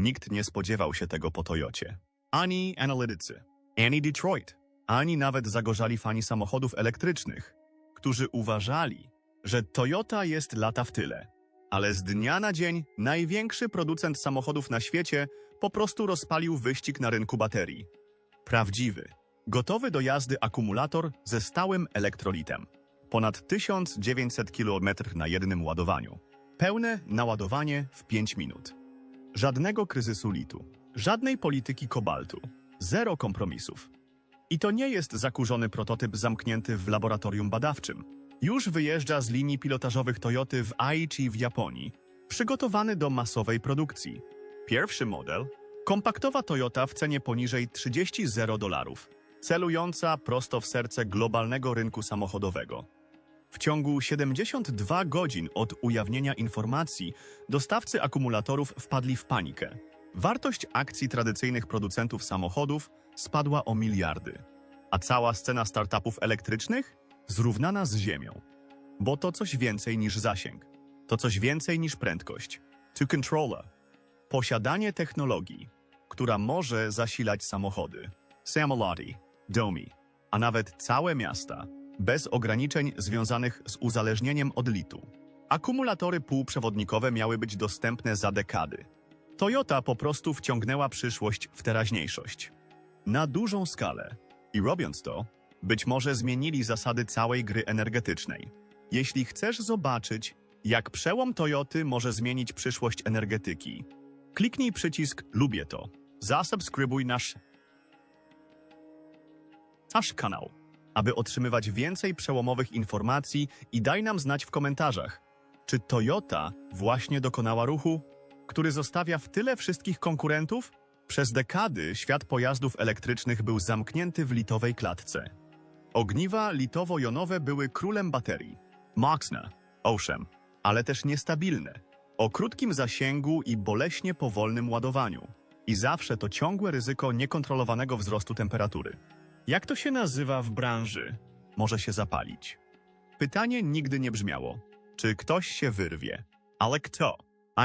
Nikt nie spodziewał się tego po Toyocie. Ani analitycy, ani Detroit, ani nawet zagorzali fani samochodów elektrycznych, którzy uważali, że Toyota jest lata w tyle. Ale z dnia na dzień największy producent samochodów na świecie po prostu rozpalił wyścig na rynku baterii. Prawdziwy, gotowy do jazdy akumulator ze stałym elektrolitem. Ponad 1900 km na jednym ładowaniu. Pełne naładowanie w 5 minut. Żadnego kryzysu litu, żadnej polityki kobaltu, zero kompromisów. I to nie jest zakurzony prototyp zamknięty w laboratorium badawczym. Już wyjeżdża z linii pilotażowych Toyoty w Aichi w Japonii, przygotowany do masowej produkcji. Pierwszy model kompaktowa Toyota w cenie poniżej 30 zero dolarów, celująca prosto w serce globalnego rynku samochodowego. W ciągu 72 godzin od ujawnienia informacji dostawcy akumulatorów wpadli w panikę. Wartość akcji tradycyjnych producentów samochodów spadła o miliardy, a cała scena startupów elektrycznych zrównana z ziemią. Bo to coś więcej niż zasięg. To coś więcej niż prędkość. To controller. Posiadanie technologii, która może zasilać samochody. Samoloty, domy, a nawet całe miasta, bez ograniczeń związanych z uzależnieniem od litu. Akumulatory półprzewodnikowe miały być dostępne za dekady. Toyota po prostu wciągnęła przyszłość w teraźniejszość. Na dużą skalę. I robiąc to, być może zmienili zasady całej gry energetycznej. Jeśli chcesz zobaczyć, jak przełom Toyoty może zmienić przyszłość energetyki, kliknij przycisk Lubię to. Zasubskrybuj nasz nasz kanał, aby otrzymywać więcej przełomowych informacji i daj nam znać w komentarzach, czy Toyota właśnie dokonała ruchu, który zostawia w tyle wszystkich konkurentów? Przez dekady świat pojazdów elektrycznych był zamknięty w litowej klatce. Ogniwa litowo-jonowe były królem baterii. Moczne, owszem, ale też niestabilne. O krótkim zasięgu i boleśnie powolnym ładowaniu. I zawsze to ciągłe ryzyko niekontrolowanego wzrostu temperatury. Jak to się nazywa w branży? Może się zapalić. Pytanie nigdy nie brzmiało, czy ktoś się wyrwie. Ale kto?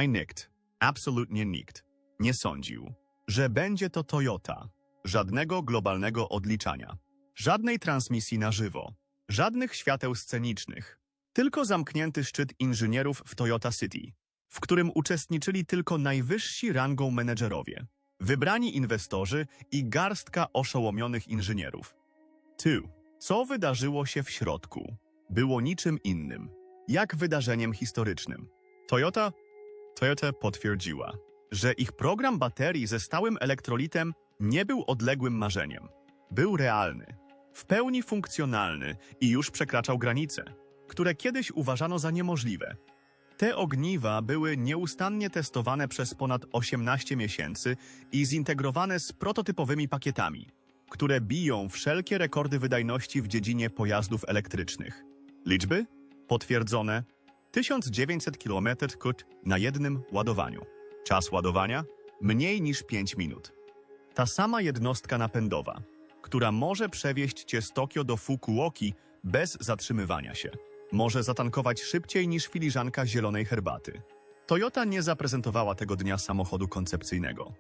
I nikt, absolutnie nikt, nie sądził, że będzie to Toyota. Żadnego globalnego odliczania. Żadnej transmisji na żywo. Żadnych świateł scenicznych. Tylko zamknięty szczyt inżynierów w Toyota City, w którym uczestniczyli tylko najwyżsi rangą menedżerowie, wybrani inwestorzy i garstka oszołomionych inżynierów. Tu, co wydarzyło się w środku, było niczym innym, jak wydarzeniem historycznym. Toyota, Toyota potwierdziła, że ich program baterii ze stałym elektrolitem nie był odległym marzeniem. Był realny, w pełni funkcjonalny i już przekraczał granice, które kiedyś uważano za niemożliwe. Te ogniwa były nieustannie testowane przez ponad 18 miesięcy i zintegrowane z prototypowymi pakietami, które biją wszelkie rekordy wydajności w dziedzinie pojazdów elektrycznych. Liczby? Potwierdzone 1900 km na jednym ładowaniu. Czas ładowania? Mniej niż 5 minut. Ta sama jednostka napędowa, która może przewieźć cię z Tokio do Fukuoki bez zatrzymywania się. Może zatankować szybciej niż filiżanka zielonej herbaty. Toyota nie zaprezentowała tego dnia samochodu koncepcyjnego.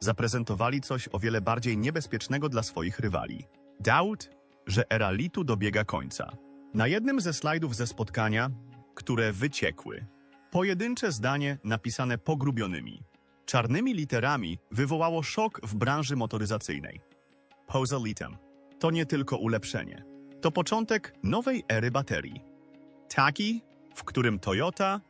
Zaprezentowali coś o wiele bardziej niebezpiecznego dla swoich rywali. Doubt, że era litu dobiega końca. Na jednym ze slajdów ze spotkania, które wyciekły, pojedyncze zdanie napisane pogrubionymi, czarnymi literami wywołało szok w branży motoryzacyjnej. Poza litem to nie tylko ulepszenie, to początek nowej ery baterii. Taki, w którym Toyota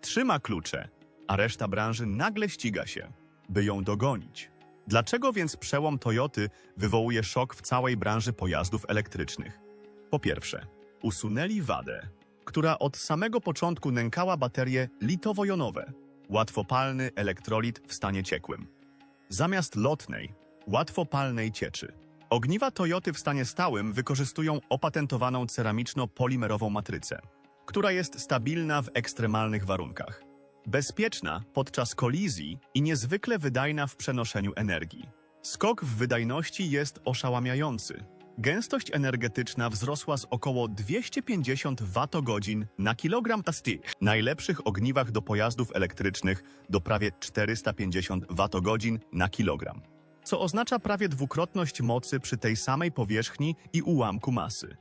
trzyma klucze, a reszta branży nagle ściga się, by ją dogonić. Dlaczego więc przełom Toyoty wywołuje szok w całej branży pojazdów elektrycznych? Po pierwsze, usunęli wadę, która od samego początku nękała baterie litowo-jonowe, łatwopalny elektrolit w stanie ciekłym. Zamiast lotnej, łatwopalnej cieczy. Ogniwa Toyoty w stanie stałym wykorzystują opatentowaną ceramiczno-polimerową matrycę, która jest stabilna w ekstremalnych warunkach. Bezpieczna podczas kolizji i niezwykle wydajna w przenoszeniu energii. Skok w wydajności jest oszałamiający. Gęstość energetyczna wzrosła z około 250 Wh na kilogram tasty. Najlepszych ogniwach do pojazdów elektrycznych do prawie 450 Wh na kilogram, co oznacza prawie dwukrotność mocy przy tej samej powierzchni i ułamku masy.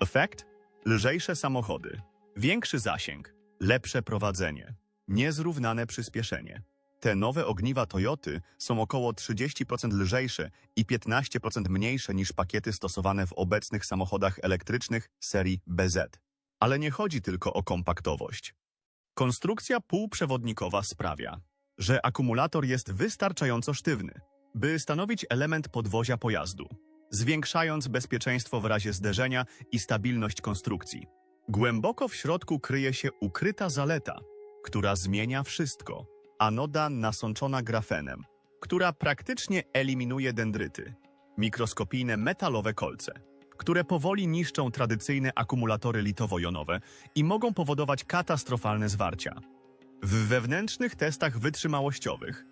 Efekt? Lżejsze samochody, większy zasięg, lepsze prowadzenie, niezrównane przyspieszenie. Te nowe ogniwa Toyoty są około 30% lżejsze i 15% mniejsze niż pakiety stosowane w obecnych samochodach elektrycznych serii BZ. Ale nie chodzi tylko o kompaktowość. Konstrukcja półprzewodnikowa sprawia, że akumulator jest wystarczająco sztywny, by stanowić element podwozia pojazdu, zwiększając bezpieczeństwo w razie zderzenia i stabilność konstrukcji. Głęboko w środku kryje się ukryta zaleta, która zmienia wszystko. Anoda nasączona grafenem, która praktycznie eliminuje dendryty, mikroskopijne metalowe kolce, które powoli niszczą tradycyjne akumulatory litowo-jonowe i mogą powodować katastrofalne zwarcia. W wewnętrznych testach wytrzymałościowych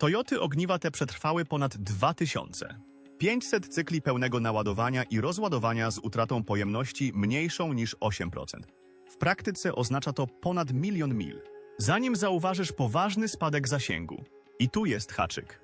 Toyoty ogniwa te przetrwały ponad 2000. 500 cykli pełnego naładowania i rozładowania z utratą pojemności mniejszą niż 8%. W praktyce oznacza to ponad milion mil. Zanim zauważysz poważny spadek zasięgu. I tu jest haczyk.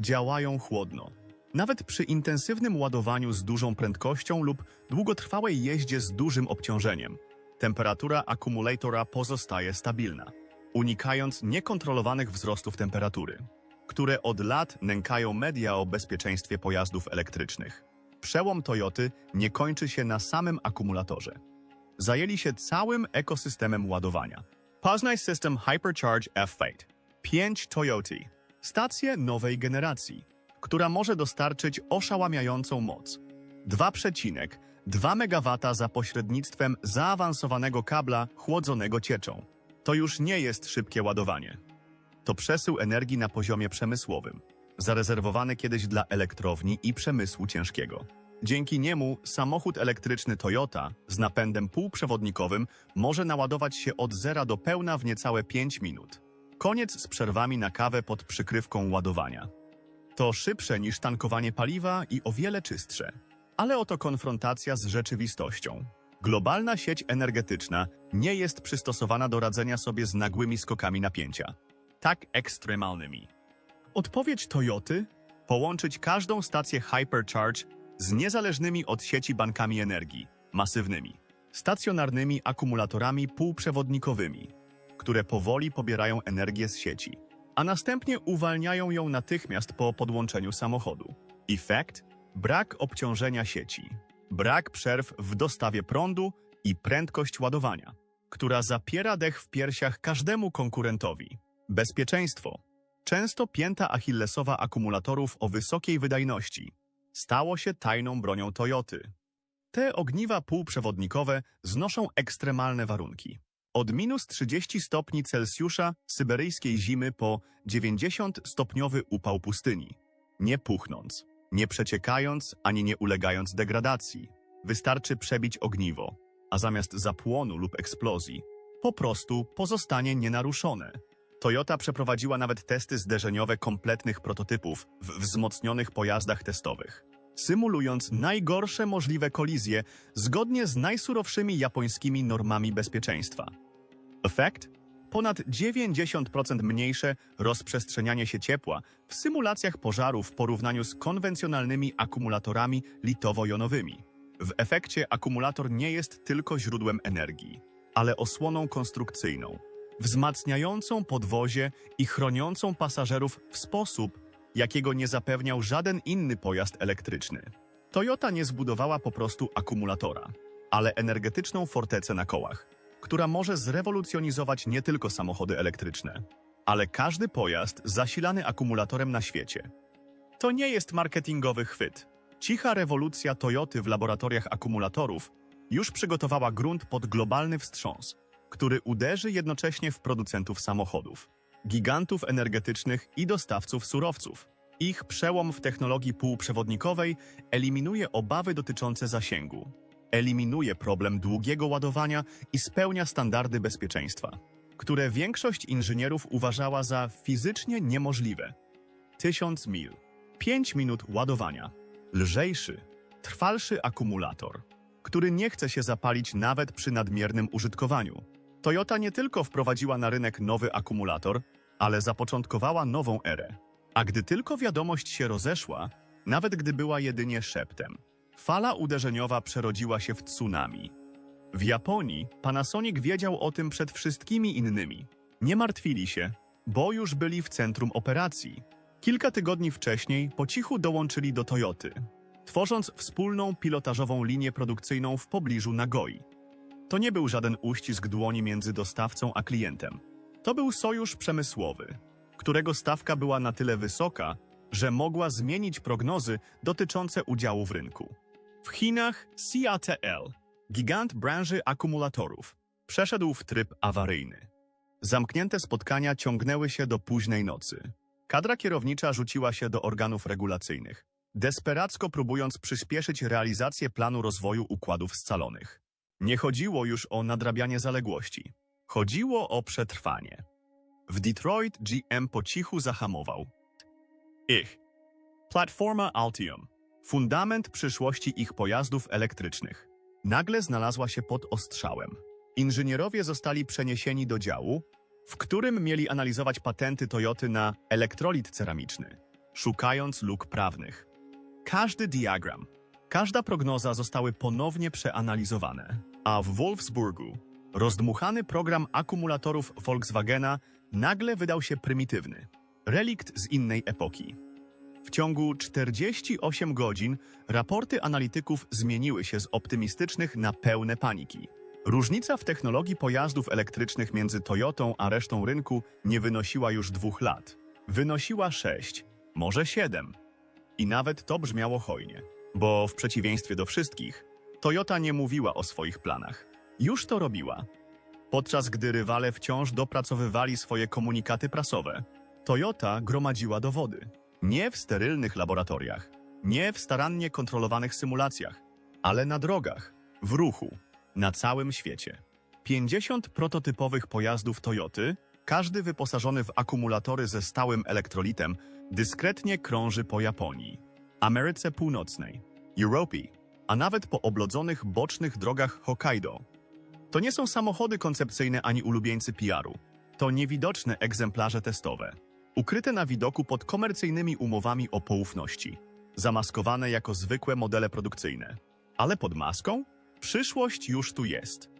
Działają chłodno. Nawet przy intensywnym ładowaniu z dużą prędkością lub długotrwałej jeździe z dużym obciążeniem. Temperatura akumulatora pozostaje stabilna, unikając niekontrolowanych wzrostów temperatury, które od lat nękają media o bezpieczeństwie pojazdów elektrycznych. Przełom Toyoty nie kończy się na samym akumulatorze. Zajęli się całym ekosystemem ładowania. Poznaj system Hypercharge F8. 5 Toyota. Stację nowej generacji, która może dostarczyć oszałamiającą moc. 2,2 MW za pośrednictwem zaawansowanego kabla chłodzonego cieczą. To już nie jest szybkie ładowanie. To przesył energii na poziomie przemysłowym, zarezerwowany kiedyś dla elektrowni i przemysłu ciężkiego. Dzięki niemu samochód elektryczny Toyota z napędem półprzewodnikowym może naładować się od zera do pełna w niecałe 5 minut. Koniec z przerwami na kawę pod przykrywką ładowania. To szybsze niż tankowanie paliwa i o wiele czystsze. Ale oto konfrontacja z rzeczywistością. Globalna sieć energetyczna nie jest przystosowana do radzenia sobie z nagłymi skokami napięcia. Tak ekstremalnymi. Odpowiedź Toyoty? Połączyć każdą stację Hypercharge z niezależnymi od sieci bankami energii, masywnymi, stacjonarnymi akumulatorami półprzewodnikowymi, które powoli pobierają energię z sieci, a następnie uwalniają ją natychmiast po podłączeniu samochodu. Efekt? Brak obciążenia sieci, brak przerw w dostawie prądu i prędkość ładowania, która zapiera dech w piersiach każdemu konkurentowi. Bezpieczeństwo. Często pięta achillesowa akumulatorów o wysokiej wydajności, stało się tajną bronią Toyoty. Te ogniwa półprzewodnikowe znoszą ekstremalne warunki. Od minus 30 stopni Celsjusza syberyjskiej zimy po 90-stopniowy upał pustyni. Nie puchnąc, nie przeciekając ani nie ulegając degradacji. Wystarczy przebić ogniwo, a zamiast zapłonu lub eksplozji, po prostu pozostanie nienaruszone. Toyota przeprowadziła nawet testy zderzeniowe kompletnych prototypów w wzmocnionych pojazdach testowych, symulując najgorsze możliwe kolizje zgodnie z najsurowszymi japońskimi normami bezpieczeństwa. Efekt? Ponad 90% mniejsze rozprzestrzenianie się ciepła w symulacjach pożaru w porównaniu z konwencjonalnymi akumulatorami litowo-jonowymi. W efekcie akumulator nie jest tylko źródłem energii, ale osłoną konstrukcyjną, wzmacniającą podwozie i chroniącą pasażerów w sposób, jakiego nie zapewniał żaden inny pojazd elektryczny. Toyota nie zbudowała po prostu akumulatora, ale energetyczną fortecę na kołach, która może zrewolucjonizować nie tylko samochody elektryczne, ale każdy pojazd zasilany akumulatorem na świecie. To nie jest marketingowy chwyt. Cicha rewolucja Toyoty w laboratoriach akumulatorów już przygotowała grunt pod globalny wstrząs, który uderzy jednocześnie w producentów samochodów, gigantów energetycznych i dostawców surowców. Ich przełom w technologii półprzewodnikowej eliminuje obawy dotyczące zasięgu, eliminuje problem długiego ładowania i spełnia standardy bezpieczeństwa, które większość inżynierów uważała za fizycznie niemożliwe. 1000 mil, 5 minut ładowania, lżejszy, trwalszy akumulator, który nie chce się zapalić nawet przy nadmiernym użytkowaniu. Toyota nie tylko wprowadziła na rynek nowy akumulator, ale zapoczątkowała nową erę. A gdy tylko wiadomość się rozeszła, nawet gdy była jedynie szeptem, fala uderzeniowa przerodziła się w tsunami. W Japonii Panasonic wiedział o tym przed wszystkimi innymi. Nie martwili się, bo już byli w centrum operacji. Kilka tygodni wcześniej po cichu dołączyli do Toyoty, tworząc wspólną pilotażową linię produkcyjną w pobliżu Nagoi. To nie był żaden uścisk dłoni między dostawcą a klientem. To był sojusz przemysłowy, którego stawka była na tyle wysoka, że mogła zmienić prognozy dotyczące udziału w rynku. W Chinach CATL, gigant branży akumulatorów, przeszedł w tryb awaryjny. Zamknięte spotkania ciągnęły się do późnej nocy. Kadra kierownicza rzuciła się do organów regulacyjnych, desperacko próbując przyspieszyć realizację planu rozwoju układów scalonych. Nie chodziło już o nadrabianie zaległości. Chodziło o przetrwanie. W Detroit GM po cichu zahamował. Ich. Platforma Altium. Fundament przyszłości ich pojazdów elektrycznych. Nagle znalazła się pod ostrzałem. Inżynierowie zostali przeniesieni do działu, w którym mieli analizować patenty Toyoty na elektrolit ceramiczny, szukając luk prawnych. Każdy diagram, każda prognoza zostały ponownie przeanalizowane, a w Wolfsburgu rozdmuchany program akumulatorów Volkswagena nagle wydał się prymitywny, relikt z innej epoki. W ciągu 48 godzin raporty analityków zmieniły się z optymistycznych na pełne paniki. Różnica w technologii pojazdów elektrycznych między Toyotą a resztą rynku nie wynosiła już dwóch lat. Wynosiła sześć, może siedem. I nawet to brzmiało hojnie, bo w przeciwieństwie do wszystkich, Toyota nie mówiła o swoich planach. Już to robiła. Podczas gdy rywale wciąż dopracowywali swoje komunikaty prasowe, Toyota gromadziła dowody. Nie w sterylnych laboratoriach, nie w starannie kontrolowanych symulacjach, ale na drogach, w ruchu, na całym świecie. 50 prototypowych pojazdów Toyoty, każdy wyposażony w akumulatory ze stałym elektrolitem, dyskretnie krąży po Japonii, Ameryce Północnej, Europie, a nawet po oblodzonych bocznych drogach Hokkaido. To nie są samochody koncepcyjne ani ulubieńcy PR-u. To niewidoczne egzemplarze testowe, ukryte na widoku pod komercyjnymi umowami o poufności, zamaskowane jako zwykłe modele produkcyjne. Ale pod maską? Przyszłość już tu jest.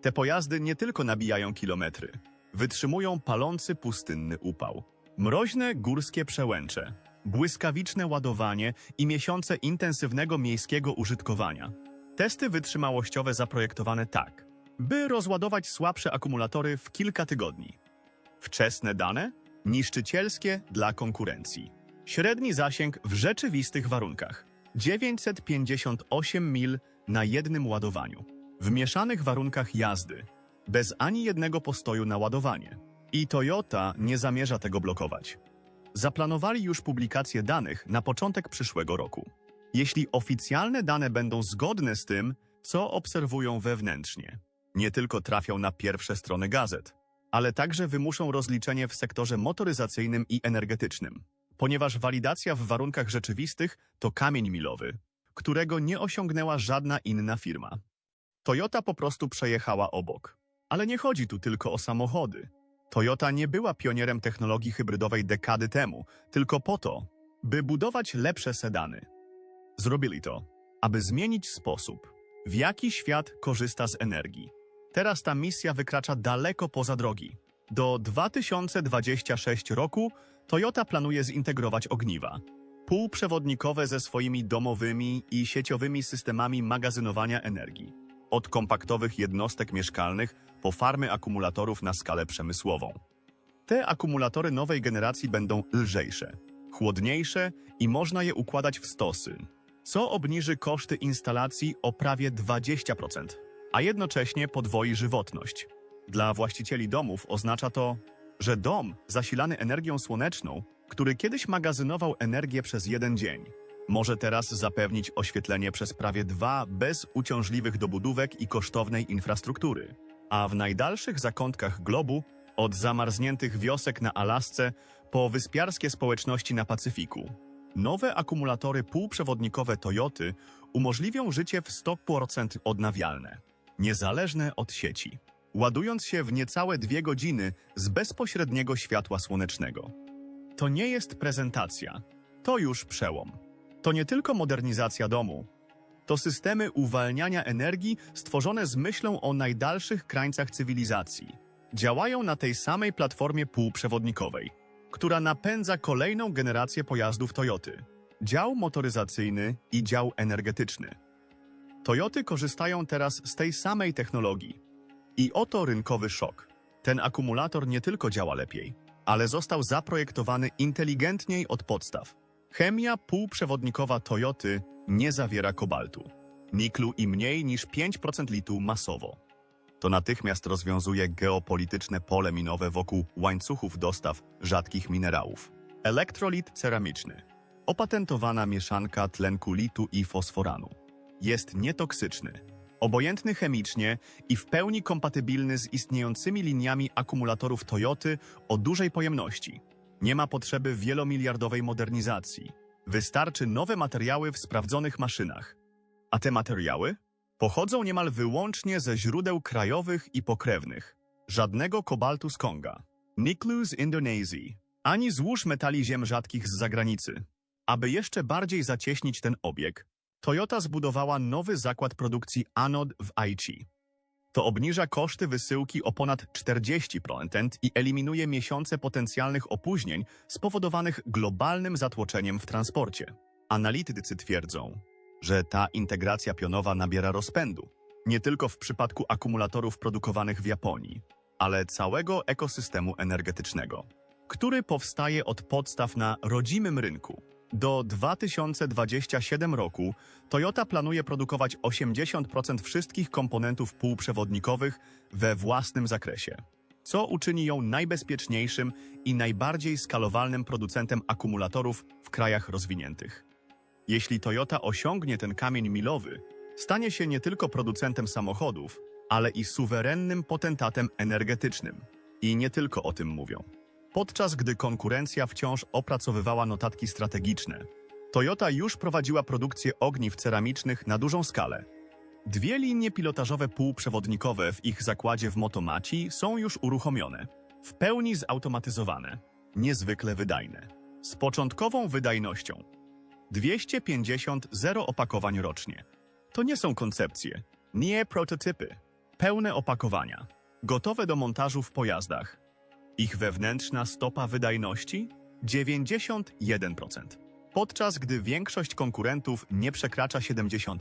Te pojazdy nie tylko nabijają kilometry, wytrzymują palący pustynny upał, mroźne górskie przełęcze, błyskawiczne ładowanie i miesiące intensywnego miejskiego użytkowania. Testy wytrzymałościowe zaprojektowane tak, by rozładować słabsze akumulatory w kilka tygodni. Wczesne dane? Niszczycielskie dla konkurencji. Średni zasięg w rzeczywistych warunkach. 958 mil na jednym ładowaniu. W mieszanych warunkach jazdy. Bez ani jednego postoju na ładowanie. I Toyota nie zamierza tego blokować. Zaplanowali już publikację danych na początek przyszłego roku. Jeśli oficjalne dane będą zgodne z tym, co obserwują wewnętrznie, nie tylko trafią na pierwsze strony gazet, ale także wymuszą rozliczenie w sektorze motoryzacyjnym i energetycznym, ponieważ walidacja w warunkach rzeczywistych to kamień milowy, którego nie osiągnęła żadna inna firma. Toyota po prostu przejechała obok. Ale nie chodzi tu tylko o samochody. Toyota nie była pionierem technologii hybrydowej dekady temu, tylko po to, by budować lepsze sedany. Zrobili to, aby zmienić sposób, w jaki świat korzysta z energii. Teraz ta misja wykracza daleko poza drogi. Do 2026 roku Toyota planuje zintegrować ogniwa, półprzewodnikowe ze swoimi domowymi i sieciowymi systemami magazynowania energii. Od kompaktowych jednostek mieszkalnych po farmy akumulatorów na skalę przemysłową. Te akumulatory nowej generacji będą lżejsze, chłodniejsze i można je układać w stosy, co obniży koszty instalacji o prawie 20%, a jednocześnie podwoi żywotność. Dla właścicieli domów oznacza to, że dom zasilany energią słoneczną, który kiedyś magazynował energię przez jeden dzień, może teraz zapewnić oświetlenie przez prawie dwa bez uciążliwych dobudówek i kosztownej infrastruktury. A w najdalszych zakątkach globu, od zamarzniętych wiosek na Alasce po wyspiarskie społeczności na Pacyfiku, Nowe akumulatory półprzewodnikowe Toyoty umożliwią życie w 100% odnawialne, niezależne od sieci, ładując się w niecałe dwie godziny z bezpośredniego światła słonecznego. To nie jest prezentacja, to już przełom. To nie tylko modernizacja domu, to systemy uwalniania energii stworzone z myślą o najdalszych krańcach cywilizacji. Działają na tej samej platformie półprzewodnikowej, która napędza kolejną generację pojazdów Toyoty. Dział motoryzacyjny i dział energetyczny. Toyoty korzystają teraz z tej samej technologii. I oto rynkowy szok. Ten akumulator nie tylko działa lepiej, ale został zaprojektowany inteligentniej od podstaw. Chemia półprzewodnikowa Toyoty nie zawiera kobaltu, niklu i mniej niż 5% litu masowo. To natychmiast rozwiązuje geopolityczne pole minowe wokół łańcuchów dostaw rzadkich minerałów. Elektrolit ceramiczny. Opatentowana mieszanka tlenku litu i fosforanu. Jest nietoksyczny, obojętny chemicznie i w pełni kompatybilny z istniejącymi liniami akumulatorów Toyoty o dużej pojemności. Nie ma potrzeby wielomiliardowej modernizacji. Wystarczy nowe materiały w sprawdzonych maszynach. A te materiały? Pochodzą niemal wyłącznie ze źródeł krajowych i pokrewnych. Żadnego kobaltu z Konga, niklu z Indonezji, ani złóż metali ziem rzadkich z zagranicy. Aby jeszcze bardziej zacieśnić ten obieg, Toyota zbudowała nowy zakład produkcji anod w Aichi. To obniża koszty wysyłki o ponad 40% i eliminuje miesiące potencjalnych opóźnień spowodowanych globalnym zatłoczeniem w transporcie. Analitycy twierdzą, że ta integracja pionowa nabiera rozpędu, nie tylko w przypadku akumulatorów produkowanych w Japonii, ale całego ekosystemu energetycznego, który powstaje od podstaw na rodzimym rynku. Do 2027 roku Toyota planuje produkować 80% wszystkich komponentów półprzewodnikowych we własnym zakresie, co uczyni ją najbezpieczniejszym i najbardziej skalowalnym producentem akumulatorów w krajach rozwiniętych. Jeśli Toyota osiągnie ten kamień milowy, stanie się nie tylko producentem samochodów, ale i suwerennym potentatem energetycznym. I nie tylko o tym mówią. Podczas gdy konkurencja wciąż opracowywała notatki strategiczne, Toyota już prowadziła produkcję ogniw ceramicznych na dużą skalę. Dwie linie pilotażowe półprzewodnikowe w ich zakładzie w Motomachi są już uruchomione, w pełni zautomatyzowane, niezwykle wydajne, z początkową wydajnością. 250 zero opakowań rocznie. To nie są koncepcje, nie prototypy, pełne opakowania, gotowe do montażu w pojazdach. Ich wewnętrzna stopa wydajności 91%, podczas gdy większość konkurentów nie przekracza 70%.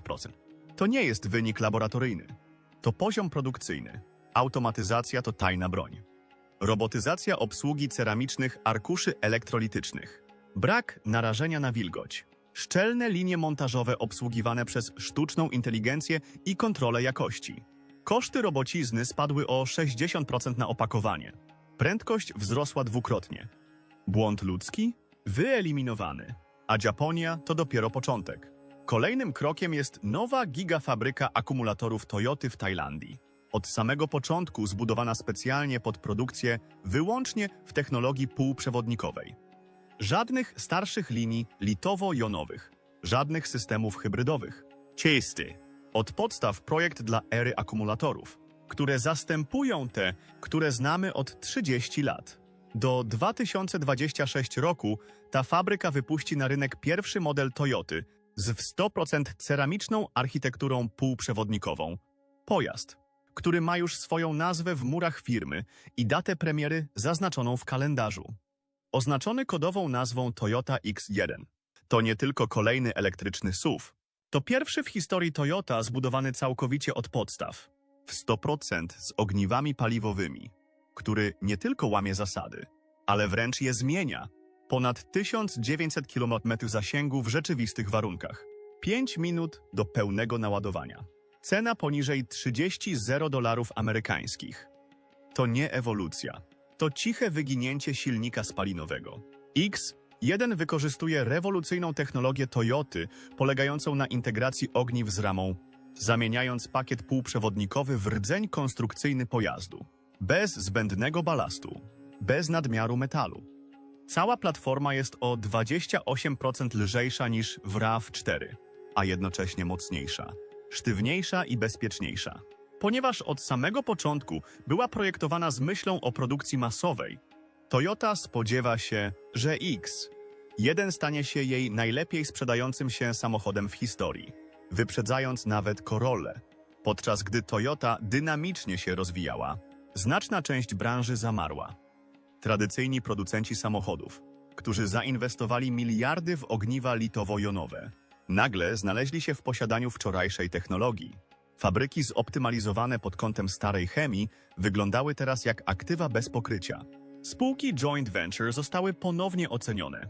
To nie jest wynik laboratoryjny, to poziom produkcyjny. Automatyzacja to tajna broń. Robotyzacja obsługi ceramicznych arkuszy elektrolitycznych. Brak narażenia na wilgoć. Szczelne linie montażowe obsługiwane przez sztuczną inteligencję i kontrolę jakości. Koszty robocizny spadły o 60% na opakowanie. Prędkość wzrosła dwukrotnie. Błąd ludzki? Wyeliminowany. A Japonia to dopiero początek. Kolejnym krokiem jest nowa gigafabryka akumulatorów Toyoty w Tajlandii. Od samego początku zbudowana specjalnie pod produkcję wyłącznie w technologii półprzewodnikowej. Żadnych starszych linii litowo-jonowych, żadnych systemów hybrydowych. Czysty. Od podstaw projekt dla ery akumulatorów, które zastępują te, które znamy od 30 lat. Do 2026 roku ta fabryka wypuści na rynek pierwszy model Toyoty z w 100% ceramiczną architekturą półprzewodnikową. Pojazd, który ma już swoją nazwę w murach firmy i datę premiery zaznaczoną w kalendarzu. Oznaczony kodową nazwą Toyota X1. To nie tylko kolejny elektryczny SUV. To pierwszy w historii Toyota zbudowany całkowicie od podstaw, w 100% z ogniwami paliwowymi, który nie tylko łamie zasady, ale wręcz je zmienia. Ponad 1900 km zasięgu w rzeczywistych warunkach. 5 minut do pełnego naładowania. Cena poniżej 30 0 dolarów amerykańskich. To nie ewolucja. To ciche wyginięcie silnika spalinowego. X1 wykorzystuje rewolucyjną technologię Toyoty polegającą na integracji ogniw z ramą, zamieniając pakiet półprzewodnikowy w rdzeń konstrukcyjny pojazdu. Bez zbędnego balastu, bez nadmiaru metalu. Cała platforma jest o 28% lżejsza niż w RAV4, a jednocześnie mocniejsza, sztywniejsza i bezpieczniejsza. Ponieważ od samego początku była projektowana z myślą o produkcji masowej, Toyota spodziewa się, że X1 stanie się jej najlepiej sprzedającym się samochodem w historii, wyprzedzając nawet Corollę. Podczas gdy Toyota dynamicznie się rozwijała, znaczna część branży zamarła. Tradycyjni producenci samochodów, którzy zainwestowali miliardy w ogniwa litowo-jonowe, nagle znaleźli się w posiadaniu wczorajszej technologii. Fabryki zoptymalizowane pod kątem starej chemii wyglądały teraz jak aktywa bez pokrycia. Spółki joint venture zostały ponownie ocenione.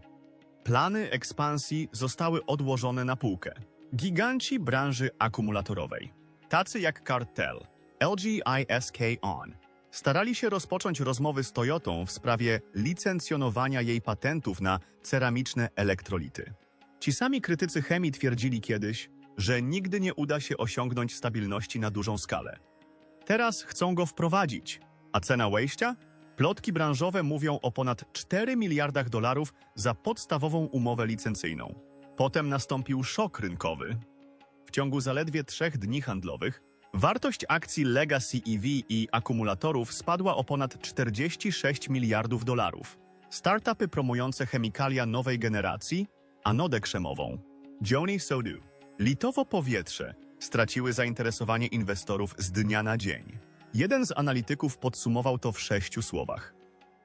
Plany ekspansji zostały odłożone na półkę. Giganci branży akumulatorowej, tacy jak Cartel, LG ISK On, starali się rozpocząć rozmowy z Toyotą w sprawie licencjonowania jej patentów na ceramiczne elektrolity. Ci sami krytycy chemii twierdzili kiedyś, że nigdy nie uda się osiągnąć stabilności na dużą skalę. Teraz chcą go wprowadzić, a cena wejścia? Plotki branżowe mówią o ponad 4 miliardach dolarów za podstawową umowę licencyjną. Potem nastąpił szok rynkowy. W ciągu zaledwie trzech dni handlowych wartość akcji Legacy EV i akumulatorów spadła o ponad 46 miliardów dolarów. Startupy promujące chemikalia nowej generacji, anodę krzemową, Joni Sodu, litowo powietrze straciły zainteresowanie inwestorów z dnia na dzień. Jeden z analityków podsumował to w sześciu słowach.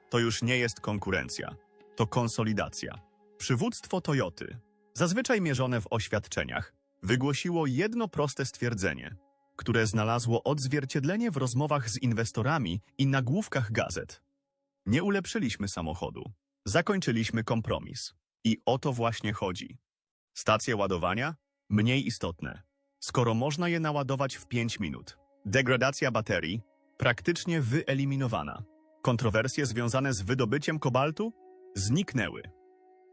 To już nie jest konkurencja, to konsolidacja. Przywództwo Toyoty, zazwyczaj mierzone w oświadczeniach, wygłosiło jedno proste stwierdzenie, które znalazło odzwierciedlenie w rozmowach z inwestorami i nagłówkach gazet. Nie ulepszyliśmy samochodu, zakończyliśmy kompromis. I o to właśnie chodzi. Stacje ładowania? Mniej istotne, skoro można je naładować w 5 minut. Degradacja baterii? Praktycznie wyeliminowana. Kontrowersje związane z wydobyciem kobaltu? Zniknęły.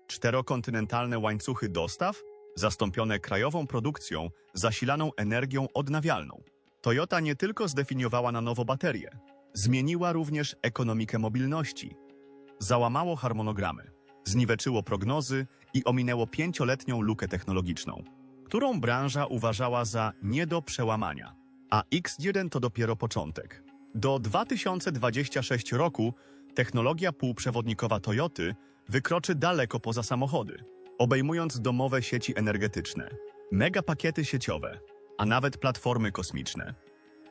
Czterokontynentalne łańcuchy dostaw? Zastąpione krajową produkcją zasilaną energią odnawialną. Toyota nie tylko zdefiniowała na nowo baterie, zmieniła również ekonomikę mobilności. Załamało harmonogramy, zniweczyło prognozy i ominęło pięcioletnią lukę technologiczną, którą branża uważała za nie do przełamania. A X1 to dopiero początek. Do 2026 roku technologia półprzewodnikowa Toyoty wykroczy daleko poza samochody, obejmując domowe sieci energetyczne, megapakiety sieciowe, a nawet platformy kosmiczne.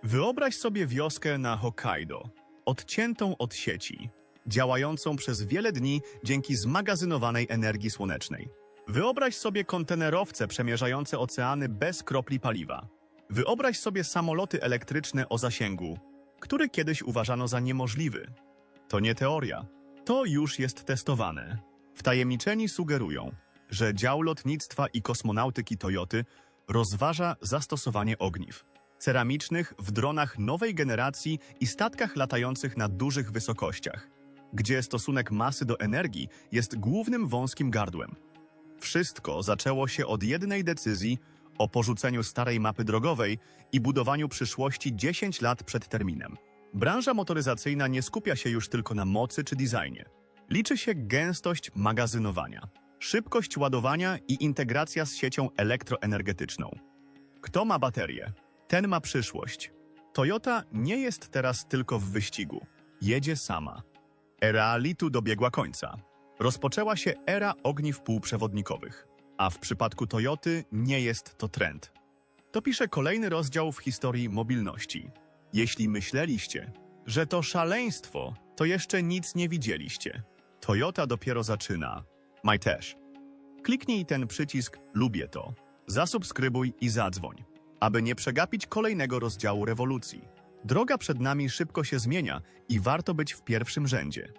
Wyobraź sobie wioskę na Hokkaido, odciętą od sieci, działającą przez wiele dni dzięki zmagazynowanej energii słonecznej. Wyobraź sobie kontenerowce przemierzające oceany bez kropli paliwa. Wyobraź sobie samoloty elektryczne o zasięgu, który kiedyś uważano za niemożliwy. To nie teoria. To już jest testowane. Wtajemniczeni sugerują, że dział lotnictwa i kosmonautyki Toyoty rozważa zastosowanie ogniw ceramicznych w dronach nowej generacji i statkach latających na dużych wysokościach, gdzie stosunek masy do energii jest głównym wąskim gardłem. Wszystko zaczęło się od jednej decyzji o porzuceniu starej mapy drogowej i budowaniu przyszłości 10 lat przed terminem. Branża motoryzacyjna nie skupia się już tylko na mocy czy designie. Liczy się gęstość magazynowania, szybkość ładowania i integracja z siecią elektroenergetyczną. Kto ma baterię, ten ma przyszłość. Toyota nie jest teraz tylko w wyścigu. Jedzie sama. Era litu dobiegła końca. Rozpoczęła się era ogniw półprzewodnikowych. A w przypadku Toyoty nie jest to trend. To pisze kolejny rozdział w historii mobilności. Jeśli myśleliście, że to szaleństwo, to jeszcze nic nie widzieliście. Toyota dopiero zaczyna. My też. Kliknij ten przycisk Lubię to. Zasubskrybuj i zadzwoń, aby nie przegapić kolejnego rozdziału rewolucji. Droga przed nami szybko się zmienia i warto być w pierwszym rzędzie.